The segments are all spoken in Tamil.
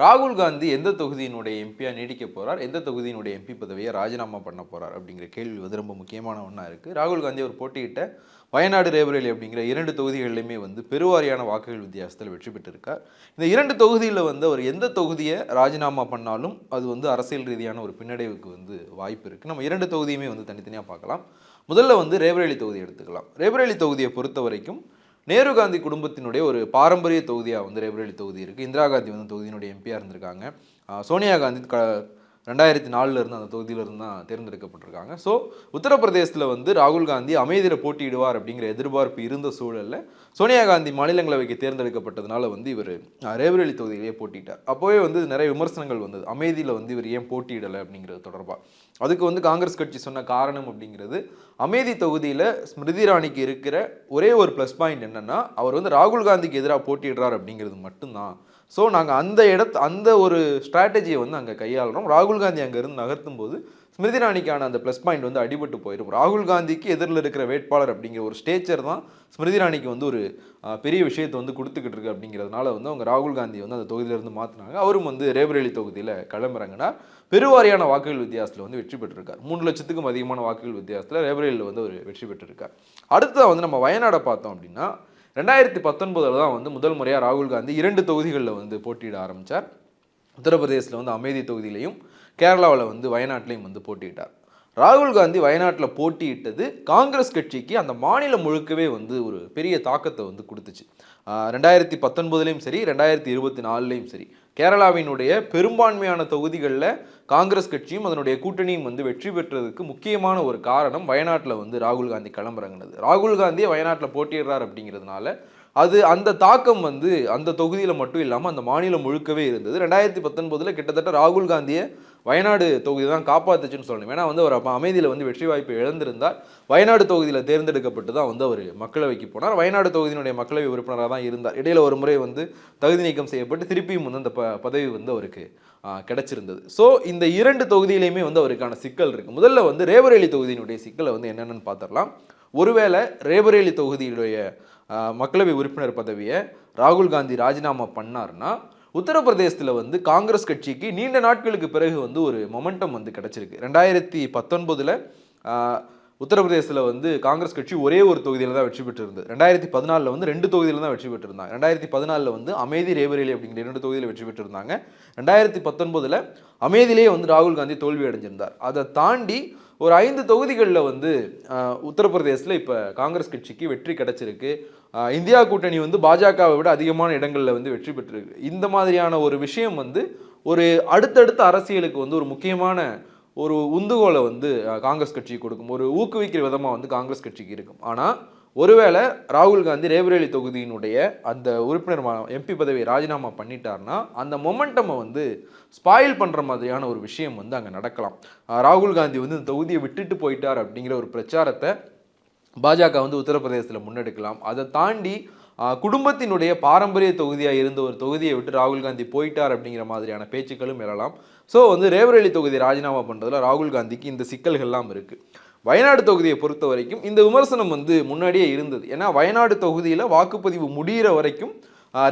ராகுல் காந்தி எந்த தொகுதியினுடைய எம்பியாக நீடிக்க போகிறார் எந்த தொகுதியினுடைய எம்பி பதவியை ராஜினாமா பண்ண போகிறார் அப்படிங்கிற கேள்வி வந்து ரொம்ப முக்கியமான ஒன்றா இருக்குது ராகுல் காந்தி அவர் போட்டியிட்ட வயநாடு ரேபரேலி அப்படிங்கிற இரண்டு தொகுதிகளிலுமே வந்து பெருவாரியான வாக்குகள் வித்தியாசத்தில் வெற்றி பெற்றிருக்கார். இந்த இரண்டு தொகுதியில் வந்து அவர் எந்த தொகுதியை ராஜினாமா பண்ணாலும் அது வந்து அரசியல் ரீதியான ஒரு பின்னடைவுக்கு வந்து வாய்ப்பு இருக்குது நம்ம இரண்டு தொகுதியுமே வந்து தனித்தனியாக பார்க்கலாம். முதல்ல வந்து ரேபரேலி தொகுதி எடுத்துக்கலாம். ரேபரேலி தொகுதியை பொறுத்த வரைக்கும் நேரு காந்தி குடும்பத்தினுடைய ஒரு பாரம்பரிய தொகுதியாக வந்து ரேபரேலி தொகுதி இருக்குது இந்திரா காந்தி வந்து தொகுதியினுடைய எம்பியாக இருந்திருக்காங்க. சோனியா காந்தி க ரெண்டாயிரத்தி நாலுல இருந்து அந்த தொகுதியில இருந்து தான் தேர்ந்தெடுக்கப்பட்டிருக்காங்க. ஸோ உத்தரப்பிரதேசத்தில் வந்து ராகுல் காந்தி அமைதியில் போட்டியிடுவார் அப்படிங்கிற எதிர்பார்ப்பு இருந்த சூழலில் சோனியா காந்தி மாநிலங்களவைக்கு தேர்ந்தெடுக்கப்பட்டதுனால வந்து இவர் ரேபரேலி தொகுதியிலேயே போட்டிட்டார். அப்போவே வந்து நிறைய விமர்சனங்கள் வந்தது. அமைதியில் வந்து இவர் ஏன் போட்டியிடலை அப்படிங்கிறது தொடர்பாக அதுக்கு வந்து காங்கிரஸ் கட்சி சொன்ன காரணம் அப்படிங்கிறது அமைதி தொகுதியில் ஸ்மிருதி இராணிக்கு இருக்கிற ஒரே ஒரு ப்ளஸ் பாயிண்ட் என்னென்னா அவர் வந்து ராகுல் காந்திக்கு எதிராக போட்டியிடுறார் அப்படிங்கிறது மட்டும்தான். ஸோ நாங்கள் அந்த இடத்து அந்த ஒரு ஸ்ட்ராட்டஜியை வந்து அங்கே கையாளுறோம் ராகுல் காந்தி அங்கேருந்து நகர்த்தும் போது ஸ்மிருதி ராணிக்கான அந்த ப்ளஸ் பாயிண்ட் வந்து அடிபட்டு போயிடும் ராகுல் காந்திக்கு எதிரில் இருக்கிற வேட்பாளர் அப்படிங்கிற ஒரு ஸ்டேச்சர் தான் ஸ்மிருதி ராணிக்கு வந்து ஒரு பெரிய விஷயத்தை வந்து கொடுத்துக்கிட்டு இருக்கு அப்படிங்கிறதுனால வந்து அவங்க ராகுல் காந்தி வந்து அந்த தொகுதியிலேருந்து மாற்றினாங்க அவரும் வந்து ரேபரேலி தொகுதியில் கிளம்புறாங்கன்னா பெருவாரியான வாக்குகள் வித்தியாசத்தில் வந்து வெற்றி பெற்றிருக்கார். மூணு லட்சத்துக்கும் அதிகமான வாக்குகள் வித்தியாசத்தில் ரேபரேலியில் வந்து ஒரு வெற்றி பெற்றிருக்கார். அடுத்ததாக வந்து நம்ம வயநாடை பார்த்தோம் அப்படின்னா ரெண்டாயிரத்தி பத்தொன்பதில் தான் வந்து முதல் முறையாக ராகுல் காந்தி இரண்டு தொகுதிகளில் வந்து போட்டியிட ஆரம்பித்தார் உத்தரப்பிரதேசில் வந்து அமேதி தொகுதியிலையும் கேரளாவில் வந்து வயநாட்டிலையும் வந்து போட்டியிட்டார். ராகுல் காந்தி வயநாட்டில் போட்டியிட்டது காங்கிரஸ் கட்சிக்கு அந்த மாநிலம் முழுக்கவே வந்து ஒரு பெரிய தாக்கத்தை வந்து கொடுத்துச்சு. ரெண்டாயிரத்தி பத்தொன்பதுலேயும் சரி ரெண்டாயிரத்தி இருபத்தி நாலுலேயும் சரி கேரளாவினுடைய பெரும்பான்மையான தொகுதிகளில் காங்கிரஸ் கட்சியும் அதனுடைய கூட்டணியும் வந்து வெற்றி பெற்றதுக்கு முக்கியமான ஒரு காரணம் வயநாட்டில் வந்து ராகுல் காந்தி களமிறங்கினது ராகுல் காந்தியே வயநாட்டில் போட்டியிடுறார் அப்படிங்கிறதுனால அது அந்த தாக்கம் வந்து அந்த தொகுதியில் மட்டும் இல்லாமல் அந்த மாநிலம் முழுக்கவே இருந்தது. ரெண்டாயிரத்தி பத்தொன்பதில் கிட்டத்தட்ட ராகுல் காந்தியை வயநாடு தொகுதி தான் காப்பாத்துச்சுன்னு சொல்லணும். ஏன்னா வந்து அவர் அப்போ அமைதியில் வந்து வெற்றி வாய்ப்பு இழந்திருந்தார். வயநாடு தொகுதியில் தேர்ந்தெடுக்கப்பட்டு தான் வந்து அவர் மக்களவைக்கு போனார். வயநாடு தொகுதியினுடைய மக்களவை உறுப்பினராக தான் இருந்தார். இடையில் ஒரு முறை வந்து தகுதி நீக்கம் செய்யப்பட்டு திருப்பியும் வந்து அந்த ப பதவி வந்து அவருக்கு கிடச்சிருந்தது கிடைச்சிருந்தது. ஸோ இந்த இரண்டு தொகுதியிலையுமே வந்து அவருக்கான சிக்கல் இருக்குது முதல்ல வந்து ரேபரேலி தொகுதியினுடைய சிக்கலை வந்து என்னென்னு பார்த்துடலாம். ஒருவேளை ரேபரேலி தொகுதியுடைய மக்களவை உறுப்பினர் பதவியை ராகுல் காந்தி ராஜினாமா பண்ணார்னா உத்தரப்பிரதேசத்தில் வந்து காங்கிரஸ் கட்சிக்கு நீண்ட நாட்களுக்கு பிறகு வந்து ஒரு மொமெண்டம் வந்து கிடச்சிருக்கு. ரெண்டாயிரத்தி பத்தொன்பதில் உத்தரப்பிரதேசத்தில் வந்து காங்கிரஸ் கட்சி ஒரே ஒரு தொகுதியில் தான் வெற்றி பெற்றிருந்தது. ரெண்டாயிரத்தி பதினாலில் வந்து ரெண்டு தொகுதியில் தான் வெற்றி பெற்றிருந்தாங்க. ரெண்டாயிரத்தி பதினாலில் வந்து அமேதி ரேபரேலி அப்படிங்கிற இரண்டு தொகுதியில் வெற்றி பெற்றிருந்தாங்க. ரெண்டாயிரத்தி பத்தொன்பதில் அமேதியிலேயே வந்து ராகுல் காந்தி தோல்வி அடைஞ்சிருந்தார். அதை தாண்டி ஒரு ஐந்து தொகுதிகளில் வந்து உத்தரப்பிரதேசத்தில் இப்போ காங்கிரஸ் கட்சிக்கு வெற்றி கிடைச்சிருக்கு. இந்தியா கூட்டணி வந்து பாஜகவை விட அதிகமான இடங்களில் வந்து வெற்றி பெற்றிருக்கு. இந்த மாதிரியான ஒரு விஷயம் வந்து ஒரு அடுத்தடுத்த அரசியலுக்கு வந்து ஒரு முக்கியமான ஒரு உந்துகோலை வந்து காங்கிரஸ் கட்சிக்கு கொடுக்கும். ஒரு ஊக்குவிக்கிற விதமாக வந்து காங்கிரஸ் கட்சிக்கு இருக்கும். ஆனால் ஒருவேளை ராகுல் காந்தி ரேபரேலி தொகுதியினுடைய அந்த உறுப்பினர் எம்பி பதவியை ராஜினாமா பண்ணிட்டார்னா அந்த மொமெண்டமை வந்து ஸ்பாயில் பண்ணுற மாதிரியான ஒரு விஷயம் வந்து அங்கே நடக்கலாம். ராகுல் காந்தி வந்து இந்த தொகுதியை விட்டுட்டு போயிட்டார் அப்படிங்கிற ஒரு பிரச்சாரத்தை பாஜக வந்து உத்தரப்பிரதேசத்தில் முன்னெடுக்கலாம். அதை தாண்டி குடும்பத்தினுடைய பாரம்பரிய தொகுதியாக இருந்த ஒரு தொகுதியை விட்டு ராகுல் காந்தி போயிட்டார் அப்படிங்கிற மாதிரியான பேச்சுக்களும் எழலாம். ஸோ வந்து ரேவரேலி தொகுதி ராஜினாமா பண்ணுறதுல ராகுல் காந்திக்கு இந்த சிக்கல்கள்லாம் இருக்குது வயநாடு தொகுதியை பொறுத்த வரைக்கும் இந்த விமர்சனம் வந்து முன்னாடியே இருந்தது. ஏன்னா வயநாடு தொகுதியில் வாக்குப்பதிவு முடிகிற வரைக்கும்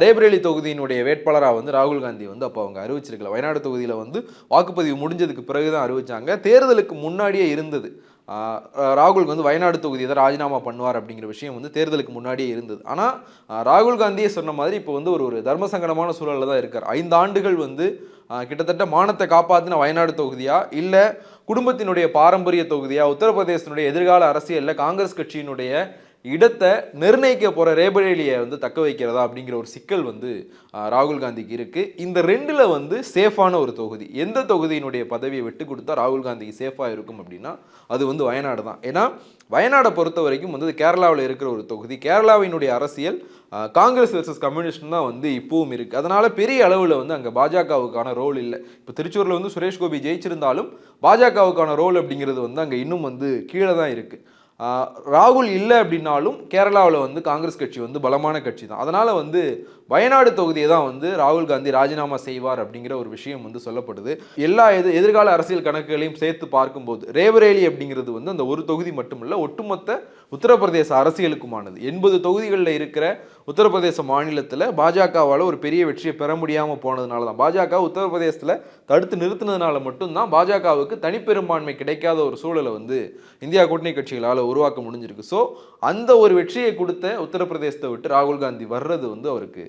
ரேபரேலி தொகுதியினுடைய வேட்பாளராக வந்து ராகுல் காந்தி வந்து அப்போ அவங்க அறிவிச்சிருக்கல. வயநாடு தொகுதியில் வந்து வாக்குப்பதிவு முடிஞ்சதுக்கு பிறகு தான் அறிவிச்சாங்க. தேர்தலுக்கு முன்னாடியே இருந்தது. ராகுலுக்கு வந்து வயநாடு தொகுதியை தான் ராஜினாமா பண்ணுவார் அப்படிங்கிற விஷயம் வந்து தேர்தலுக்கு முன்னாடியே இருந்தது. ஆனால் ராகுல் காந்தியே சொன்ன மாதிரி இப்போ வந்து ஒரு ஒரு தர்ம சங்கடமான சூழலில் தான் இருக்கார். ஐந்து ஆண்டுகள் வந்து கிட்டத்தட்ட மானத்தை காப்பாற்றின வயநாடு தொகுதியா இல்லை குடும்பத்தினுடைய பாரம்பரிய தொகுதியா உத்தரப்பிரதேசத்தினுடைய எதிர்கால அரசியலில் காங்கிரஸ் கட்சியினுடைய இடத்தை நிர்ணயிக்க போகிற ரேபரேலியை வந்து தக்க வைக்கிறதா அப்படிங்கிற ஒரு சிக்கல் வந்து ராகுல் காந்திக்கு இருக்குது இந்த ரெண்டில் வந்து சேஃபான ஒரு தொகுதி. எந்த தொகுதியினுடைய பதவியை விட்டு கொடுத்தா ராகுல் காந்திக்கு சேஃபாக இருக்கும் அப்படின்னா அது வந்து வயநாடு தான். ஏன்னா வயநாடை பொறுத்த வரைக்கும் வந்து கேரளாவில் இருக்கிற ஒரு தொகுதி. கேரளாவினுடைய அரசியல் காங்கிரஸ் வெர்சஸ் கம்யூனிஸ்ட் தான் வந்து இப்பவும் இருக்குது அதனால் பெரிய அளவில் வந்து அங்கே பாஜகவுக்கான ரோல் இல்லை. இப்போ திருச்சூரில் வந்து சுரேஷ் கோபி ஜெயிச்சிருந்தாலும் பாஜகவுக்கான ரோல் அப்படிங்கிறது வந்து அங்கே இன்னும் வந்து கீழே தான் இருக்குது ராகுல் இல்லை அப்படின்னாலும் கேரளாவில் வந்து காங்கிரஸ் கட்சி வந்து பலமான கட்சி தான். அதனால் வந்து வயநாடு தொகுதியை தான் வந்து ராகுல் காந்தி ராஜினாமா செய்வார் அப்படிங்கிற ஒரு விஷயம் வந்து சொல்லப்படுது. எல்லா எது எதிர்கால அரசியல் கணக்குகளையும் சேர்த்து பார்க்கும்போது ரேபரேலி அப்படிங்கிறது வந்து அந்த ஒரு தொகுதி மட்டுமல்ல ஒட்டுமொத்த உத்தரப்பிரதேச அரசியலுக்குமானது. எண்பது தொகுதிகளில் இருக்கிற உத்தரப்பிரதேச மாநிலத்தில் பாஜகவால் ஒரு பெரிய வெற்றியை பெற முடியாமல் போனதுனால தான். பாஜக உத்தரப்பிரதேசத்தில் தடுத்து நிறுத்தினதுனால மட்டும்தான் பாஜகவுக்கு தனிப்பெரும்பான்மை கிடைக்காத ஒரு சூழலை வந்து இந்தியா கூட்டணி கட்சிகளால் உருவாக்க முடிஞ்சிருக்கு. ஸோ அந்த ஒரு வெற்றியை கொடுத்த உத்தரப்பிரதேசத்தை விட்டு ராகுல் காந்தி வர்றது வந்து அவருக்கு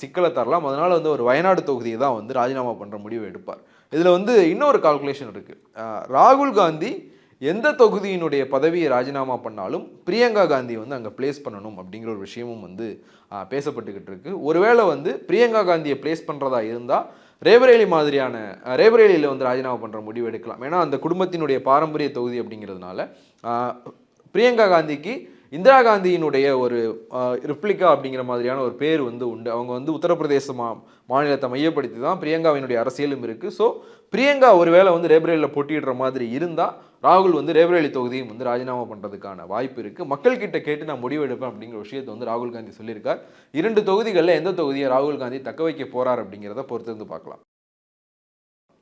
சிக்கலை தரலாம். அதனால் வந்து ஒரு வயநாடு தொகுதியை தான் வந்து ராஜினாமா பண்ணுற முடிவு எடுப்பார். இதில் வந்து இன்னொரு கால்குலேஷன் இருக்குது ராகுல் காந்தி எந்த தொகுதியினுடைய பதவியை ராஜினாமா பண்ணாலும் பிரியங்கா காந்தி வந்து அங்கே ப்ளேஸ் பண்ணணும் அப்படிங்கிற ஒரு விஷயமும் வந்து பேசப்பட்டுக்கிட்டு இருக்கு. ஒருவேளை வந்து பிரியங்கா காந்தியை ப்ளேஸ் பண்ணுறதா இருந்தால் ரேபரேலி மாதிரியான ரேபரேலியில் வந்து ராஜினாமா பண்ணுற முடிவு எடுக்கலாம். ஏன்னா அந்த குடும்பத்தினுடைய பாரம்பரிய தொகுதி அப்படிங்கிறதுனால பிரியங்கா காந்திக்கு இந்திரா காந்தியினுடைய ஒரு ரிப்ளிகா அப்படிங்கிற மாதிரியான ஒரு பேர் வந்து உண்டு. அவங்க வந்து உத்தரப்பிரதேச மா மாநிலத்தை மையப்படுத்தி தான் பிரியங்காவினுடைய அரசியலும் இருக்குது ஸோ பிரியங்கா ஒருவேளை வந்து ரேபரேலியில் போட்டியிடுற மாதிரி இருந்தால் ராகுல் வந்து ரேபரேலி தொகுதியும் வந்து ராஜினாமா பண்ணுறதுக்கான வாய்ப்பு இருக்குது மக்கள் கிட்ட கேட்டு நான் முடிவு எடுப்பேன் அப்படிங்கிற விஷயத்தை வந்து ராகுல் காந்தி சொல்லியிருக்கார். இரண்டு தொகுதிகளில் எந்த தொகுதியை ராகுல் காந்தி தக்க வைக்க போறார் அப்படிங்கிறத பொறுத்திருந்து பார்க்கலாம்.